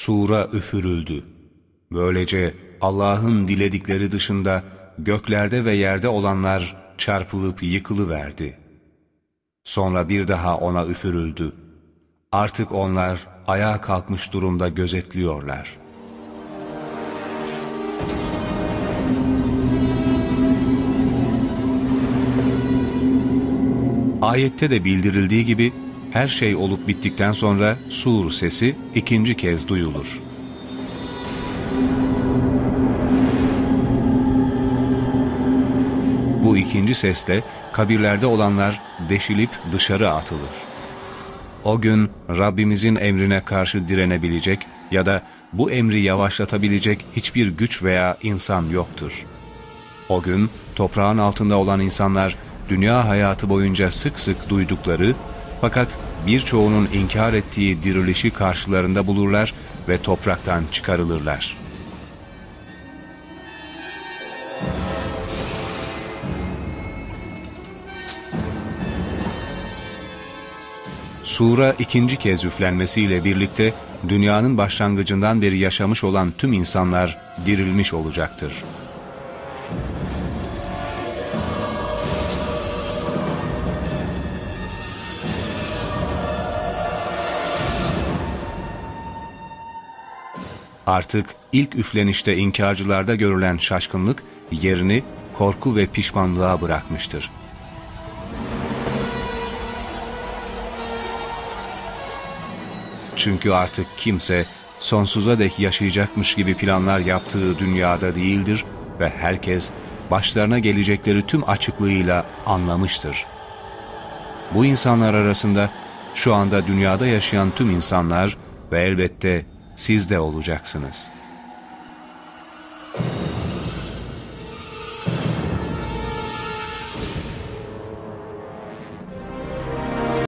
Sura üfürüldü. Böylece Allah'ın diledikleri dışında göklerde ve yerde olanlar çarpılıp yıkılıverdi. Sonra bir daha ona üfürüldü. Artık onlar ayağa kalkmış durumda gözetliyorlar. Ayette de bildirildiği gibi her şey olup bittikten sonra sur sesi ikinci kez duyulur. Bu ikinci sesle kabirlerde olanlar deşilip dışarı atılır. O gün Rabbimizin emrine karşı direnebilecek ya da bu emri yavaşlatabilecek hiçbir güç veya insan yoktur. O gün toprağın altında olan insanlar dünya hayatı boyunca sık sık duydukları fakat birçoğunun inkar ettiği dirilişi karşılarında bulurlar ve topraktan çıkarılırlar. Sura ikinci kez üflenmesiyle birlikte dünyanın başlangıcından beri yaşamış olan tüm insanlar dirilmiş olacaktır. Artık ilk üflenişte inkarcılarda görülen şaşkınlık yerini korku ve pişmanlığa bırakmıştır. Çünkü artık kimse sonsuza dek yaşayacakmış gibi planlar yaptığı dünyada değildir ve herkes başlarına gelecekleri tüm açıklığıyla anlamıştır. Bu insanlar arasında şu anda dünyada yaşayan tüm insanlar ve elbette siz de olacaksınız.''